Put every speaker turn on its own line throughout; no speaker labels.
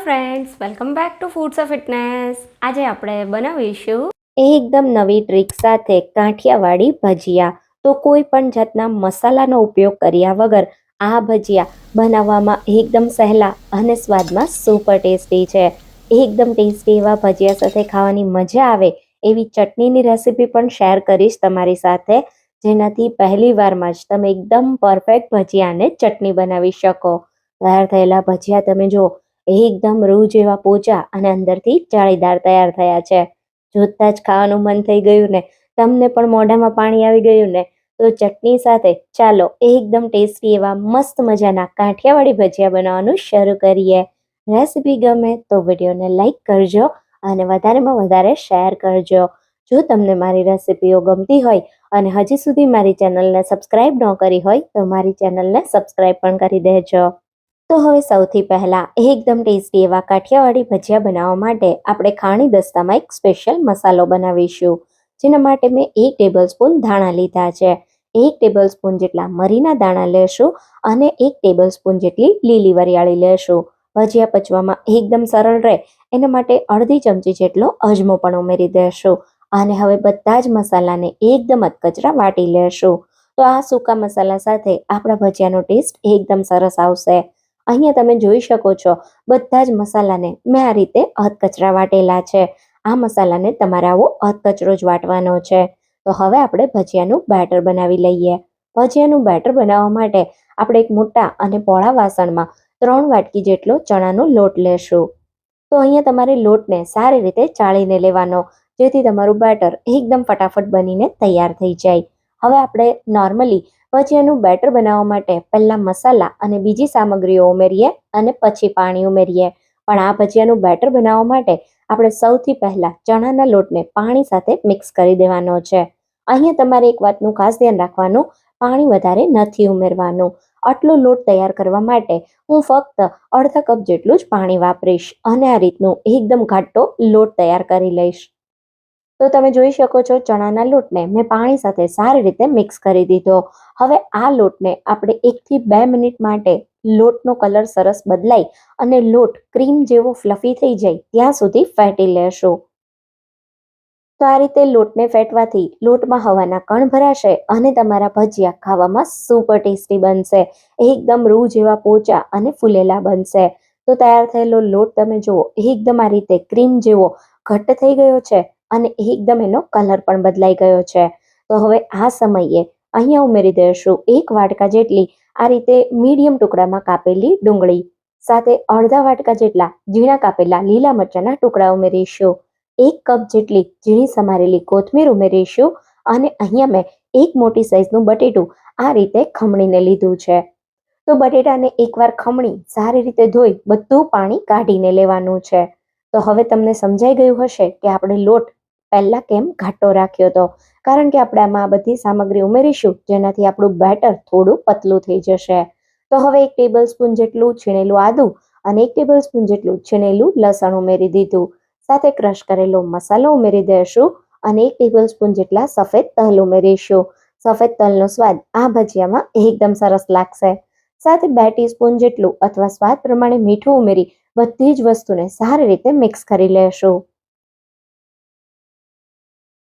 Friends welcome back to foods of fitness આજે આપણે બનાવીશું
એકદમ નવી ટ્રીક સાથે કાઠિયાવાડી ભજીયા. તો કોઈ પણ જાતના મસાલાનો ઉપયોગ કર્યા વગર આ ભજીયા બનાવવામાં એકદમ સહેલા અને સ્વાદમાં સુપર ટેસ્ટી છે. એકદમ ટેસ્ટી એવા ભજીયા સાથે ખાવાની મજા આવે એવી ચટણીની રેસીપી પણ શેર કરીશ તમારી સાથે, જેનાથી પહેલી વારમાં જ તમે એકદમ પરફેક્ટ ભજીયાને ચટણી બનાવી શકો. તૈયાર થયેલા ભજીયા તમે જો એકદમ રૂ જેવા પોચા અને અંદરથી જાળીદાર તૈયાર થયા છે. જોતા જ ખાવાનું મન થઈ ગયું ને તમને પણ મોઢામાં પાણી આવી ગયું ને, તો ચટણી સાથે ચાલો એકદમ ટેસ્ટી એવા મસ્ત મજાના કાઠિયાવાડી ભજીયા બનાવવાનું શરૂ કરીએ. રેસીપી ગમે તો વિડીયોને લાઈક કરજો અને વધારેમાં વધારે શેર કરજો. જો તમને મારી રેસીપીઓ ગમતી હોય અને હજી સુધી મારી ચેનલને સબસ્ક્રાઇબ ન કરી હોય, તો મારી ચેનલને સબસ્ક્રાઇબ પણ કરી દેજો. તો હવે સૌથી પહેલાં એકદમ ટેસ્ટી એવા કાઠિયાવાડી ભજીયા બનાવવા માટે આપણે ખાણી દસ્તામાં એક સ્પેશિયલ મસાલો બનાવીશું. જેના માટે મેં એક ટેબલ સ્પૂન ધાણા લીધા છે. એક ટેબલ સ્પૂન જેટલા મરીના દાણા લેશું અને એક ટેબલ સ્પૂન જેટલી લીલી વરિયાળી લેશું. ભજીયા પચવામાં એકદમ સરળ રહે. એના માટે અડધી ચમચી જેટલો અજમો પણ ઉમેરી દેશું. અને હવે બધા જ મસાલાને એકદમ અધકચરા વાટી લેશું. તો આ સૂકા મસાલા સાથે આપણા ભજીયાનો ટેસ્ટ એકદમ સરસ આવશે. અહીંયા તમે જોઈ શકો છો, બધા જ મસાલાને મેં આ રીતે અધકચરા વાટેલા છે. આ મસાલાને તમારે આવો અધકચરો જ વાટવાનો છે. તો હવે આપણે ભજીયાનું બેટર બનાવી લઈએ. ભજીયાનું બેટર બનાવવા માટે આપણે એક મોટા અને પોળા વાસણમાં ત્રણ વાટકી જેટલો ચણાનો લોટ લેશું. તો અહીંયા તમારે લોટને સારી રીતે ચાળીને લેવાનો, જેથી તમારું બેટર એકદમ ફટાફટ બનીને તૈયાર થઈ જાય. હવે આપણે નોર્મલી ભજીયાનું બેટર બનાવવા માટે પહેલાં મસાલા અને બીજી સામગ્રીઓ ઉમેરીએ અને પછી પાણી ઉમેરીએ. પણ આ ભજીયાનું બેટર બનાવવા માટે આપણે સૌથી પહેલાં ચણાના લોટને પાણી સાથે મિક્સ કરી દેવાનો છે. અહીંયા તમારે એક વાતનું ખાસ ધ્યાન રાખવાનું, પાણી વધારે નથી ઉમેરવાનું. આટલો લોટ તૈયાર કરવા માટે હું ફક્ત અડધા કપ જેટલું જ પાણી વાપરીશ અને આ રીતનું એકદમ ઘાટો લોટ તૈયાર કરી લઈશ. તો તમે જોઈ શકો છો ચણાના લોટને મેં પાણી સાથે સારી રીતે મિક્સ કરી દીધો. હવે આ લોટને આપણે એકથી બે મિનિટ માટે લોટનો કલર સરસ બદલાય અને લોટ ક્રીમ જેવો ફ્લફી થઈ જાય, ત્યાં સુધી ફેટી લેશો. તો આ રીતે લોટને ફેટવાથી લોટમાં હવાના કણ ભરાશે અને તમારા ભજીયા ખાવામાં સુપર ટેસ્ટી બનશે. એકદમ રૂ જેવા પોચા અને ફૂલેલા બનશે. તો તૈયાર થયેલો લોટ તમે જુઓ, એકદમ આ રીતે ક્રીમ જેવો ઘટ્ટ થઈ ગયો છે અને એકદમ એનો કલર પણ બદલાઈ ગયો છે. તો હવે આ સમયે અહીંયા ઉમેરી દઈશું. એક વાટકા જેટલી આ રીતે મીડિયમ ટુકડામાં કાપેલી ડુંગળી. સાથે અડધા વાટકા જેટલા ઝીણા કાપેલા લીલા મરચાંના ટુકડા ઉમેરીશું. એક કપ જેટલી ઝીણી સમારેલી કોથમીર ઉમેરીશું અને અહીંયા મેં એક મોટી સાઈઝનું બટેટું આ રીતે ખમણીને લીધું છે. તો બટેટાને એકવાર ખમણી સારી રીતે ધોઈ બધું પાણી કાઢીને લેવાનું છે. તો હવે તમને સમજાઈ ગયું હશે કે આપણે લોટ પહેલાં કેમ ઘાટો રાખ્યો હતો? કારણ કે આપણે આમાં આ બધી સામગ્રી ઉમેરીશું, જેનાથી આપણું બેટર થોડું પતલું થઈ જશે. તો હવે એક ટેબલ સ્પૂન જેટલું છીણેલું આદું અને એક ટેબલ સ્પૂન જેટલું છીણેલું લસણ ઉમેરી દીધું. સાથે ક્રશ કરેલો મસાલો ઉમેરી દઈશું અને એક ટેબલ સ્પૂન જેટલા સફેદ તલ ઉમેરીશું. સફેદ તલનો સ્વાદ આ ભજીયામાં એકદમ સરસ લાગશે. સાથે બે ટીસ્પૂન જેટલું અથવા સ્વાદ પ્રમાણે મીઠું ઉમેરી બધી જ વસ્તુને સારી રીતે મિક્સ કરી લેશું.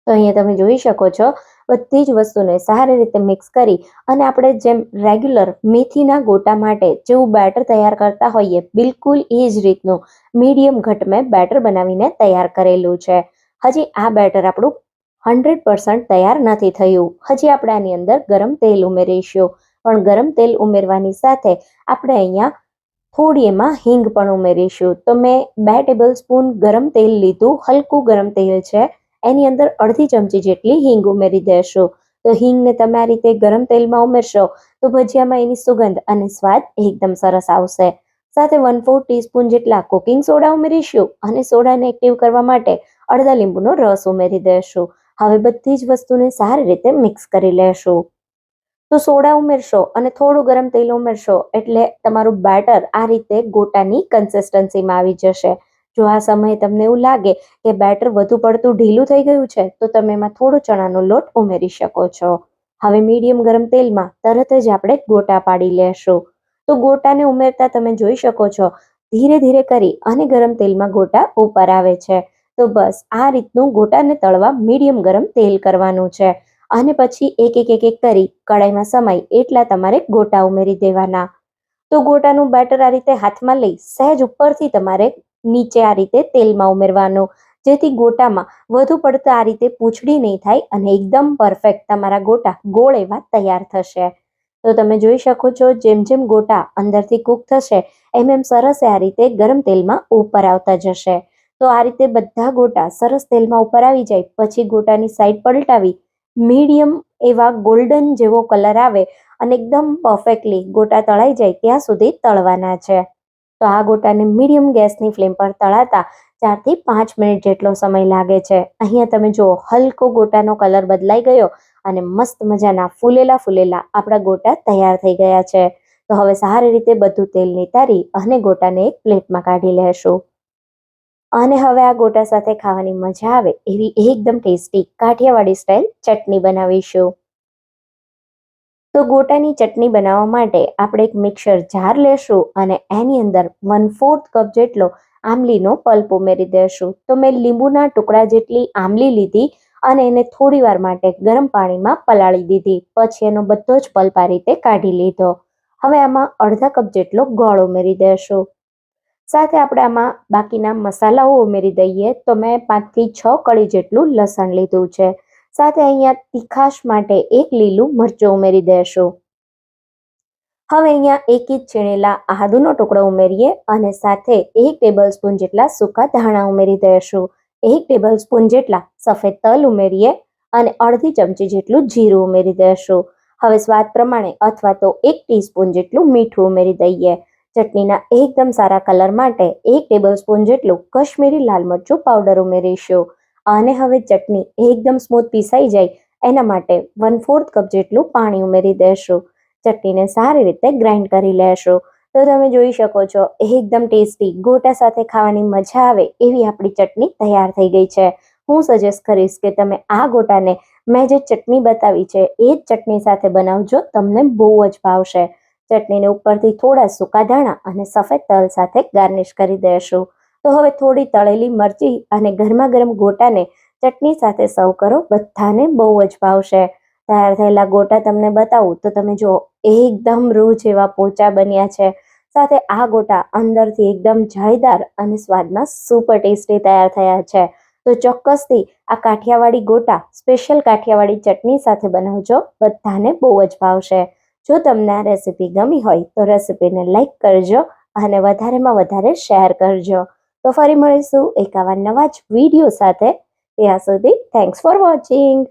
તો અહીંયા તમે જોઈ શકો છો, બધી જ વસ્તુને સારી રીતે મિક્સ કરી અને આપણે જેમ રેગ્યુલર મેથીના ગોટા માટે જેવું બેટર તૈયાર કરતા હોઈએ, બિલકુલ એ જ રીતનું મીડિયમ ઘટ મેં બેટર બનાવીને તૈયાર કરેલું છે. હજી આ બેટર આપણું હંડ્રેડ પર્સન્ટ તૈયાર નથી થયું. હજી આપણે આની અંદર ગરમ તેલ ઉમેરીશું. પણ ગરમ તેલ ઉમેરવાની સાથે આપણે અહીંયા થોડી એમાં હિંગ પણ ઉમેરીશું. તો મેં બે ટેબલ સ્પૂન ગરમ તેલ લીધું, હલકું ગરમ તેલ છે. એની અંદર અડધી ચમચી જેટલી હિંગ ઉમેરી દેશો. તો હિંગને તમે આ રીતે ગરમ તેલમાં ઉમેરશો, તો ભજીયામાં એની સુગંધ અને સ્વાદ એકદમ સરસ આવશે. સાથે વન ફોર ટીસ્પૂન જેટલા કુકિંગ સોડા ઉમેરીશું અને સોડાને એક્ટિવ કરવા માટે અડધા લીંબુનો રસ ઉમેરી દેશું. હવે બધી જ વસ્તુને સારી રીતે મિક્સ કરી લેશું. તો સોડા ઉમેરશો અને થોડું ગરમ તેલ ઉમેરશો એટલે તમારું બેટર આ રીતે ગોટાની કન્સિસ્ટન્સીમાં આવી જશે. જો આ સમયે તમને એવું લાગે કે બેટર વધુ પડતું ઢીલું થઈ ગયું છે, તો તમે એમાં થોડો ચણાનો લોટ ઉમેરી શકો છો. હવે મીડિયમ ગરમ તેલમાં તરત જ આપણે ગોટા પાડી લેશું. તો ગોટાને ઉમેરતા તમે જોઈ શકો છો, ધીરે ધીરે કરી અને ગરમ તેલમાં ગોટા ઉપર આવે છે. તો બસ, આ રીતનું ગોટાને તળવા મીડિયમ ગરમ તેલ કરવાનું છે. અને પછી એક એક એક એક કરી કડાઈમાં સમાય એટલા તમારે ગોટા ઉમેરી દેવાના. તો ગોટાનું બેટર આ રીતે હાથમાં લઈ સહેજ ઉપરથી તમારે નીચે આ રીતે તેલમાં ઉમેરવાનું. જેથી ગોટામાં વધુ પડતા આ રીતે પૂંછડી નહીં થાય અને એકદમ પરફેક્ટ તમારા ગોટા ગોળ એવા તૈયાર થશે. તો તમે જોઈ શકો છો, જેમ જેમ ગોટા અંદરથી કૂક થશે, એમ એમ સરસ આ રીતે ગરમ તેલમાં ઉપર આવતા જશે. તો આ રીતે બધા ગોટા સરસ તેલમાં ઉપર આવી જાય, પછી ગોટાની સાઈડ પલટાવી, મીડિયમ એવા ગોલ્ડન જેવો કલર આવે અને એકદમ પરફેક્ટલી ગોટા તળાઈ જાય ત્યાં સુધી તળવાના છે. તો આ ગોટાને મીડિયમ ગેસની ફ્લેમ પર તળાતા ચારથી પાંચ મિનિટ જેટલો સમય લાગે છે. અહીંયા તમે જુઓ, હલકો ગોટાનો કલર બદલાઈ ગયો અને મસ્ત મજાના ફૂલેલા ફૂલેલા આપણા ગોટા તૈયાર થઈ ગયા છે. તો હવે સારી રીતે બધું તેલ નિતારી અને ગોટાને એક પ્લેટમાં કાઢી લેશું. અને હવે આ ગોટા સાથે ખાવાની મજા આવે એવી એકદમ ટેસ્ટી કાઠિયાવાડી સ્ટાઇલ ચટણી બનાવીશું. તો ગોટાની ચટણી બનાવવા માટે આપણે એક મિક્સર જાર લેશું અને એની અંદર વન ફોર્થ કપ જેટલો આમલીનો પલ્પ ઉમેરી દેશું. તો મેં લીંબુના ટુકડા જેટલી આમલી લીધી અને એને થોડી વાર માટે ગરમ પાણીમાં પલાળી દીધી. પછી એનો બધો જ પલ્પ આ રીતે કાઢી લીધો. હવે આમાં અડધા કપ જેટલો ગોળ ઉમેરી દેશું. સાથે આપણે આમાં બાકીના મસાલાઓ ઉમેરી દઈએ. તો મેં પાંચથી છ કળી જેટલું લસણ લીધું છે. સાથે અહીંયા તીખાશ માટે એક લીલું મરચું ઉમેરી દેશું. હવે અહીંયા એક ઇંચ છીણેલા આદુનો ટુકડો ઉમેરીએ અને સાથે એક ટેબલ સ્પૂન જેટલા સૂકા ધાણા ઉમેરી દેશું. એક ટેબલ સ્પૂન જેટલા સફેદ તલ ઉમેરીએ અને અડધી ચમચી જેટલું જીરું ઉમેરી દેશું. હવે સ્વાદ પ્રમાણે અથવા તો એક ટીસ્પૂન જેટલું મીઠું ઉમેરી દઈએ. ચટણીના એકદમ સારા કલર માટે એક ટેબલ સ્પૂન જેટલું કશ્મીરી લાલ મરચું પાવડર ઉમેરીશું. અને હવે ચટણી એકદમ સ્મૂથ પીસાઈ જાય, એના માટે વન ફોર્થ કપ જેટલું પાણી ઉમેરી દેશું. ચટણીને સારી રીતે ગ્રાઇન્ડ કરી લેશું. તો તમે જોઈ શકો છો, એકદમ ટેસ્ટી ગોટા સાથે ખાવાની મજા આવે એવી આપણી ચટણી તૈયાર થઈ ગઈ છે. હું સજેસ્ટ કરીશ કે તમે આ ગોટાને મેં જે ચટણી બતાવી છે, એ જ ચટણી સાથે બનાવજો, તમને બહુ જ ભાવશે. ચટણીને ઉપરથી થોડા સૂકા ધાણા અને સફેદ તલ સાથે ગાર્નિશ કરી દેશું. તો હવે થોડી તળેલી મરચી અને ગરમા ગરમ ગોટાને ચટણી સાથે સર્વ કરો. બધાને બહુ જ ભાવશે. તૈયાર થયેલા ગોટા તમને બતાવું તો તમે જુઓ, એકદમ રૂ જેવા પોચા બન્યા છે. સાથે આ ગોટા અંદરથી એકદમ જાળીદાર અને સ્વાદમાં સુપર ટેસ્ટી તૈયાર થયા છે. તો ચોક્કસથી આ કાઠિયાવાડી ગોટા સ્પેશિયલ કાઠિયાવાડી ચટણી સાથે બનાવજો. બધાને બહુ જ ભાવશે. જો તમને આ રેસીપી ગમી હોય તો રેસીપીને લાઈક કરજો અને વધારેમાં વધારે શેર કરજો. તો ફરી મળીશું એક આવા નવા જ વીડિયો સાથે. ત્યાં સુધી થેન્ક્સ ફોર વોચિંગ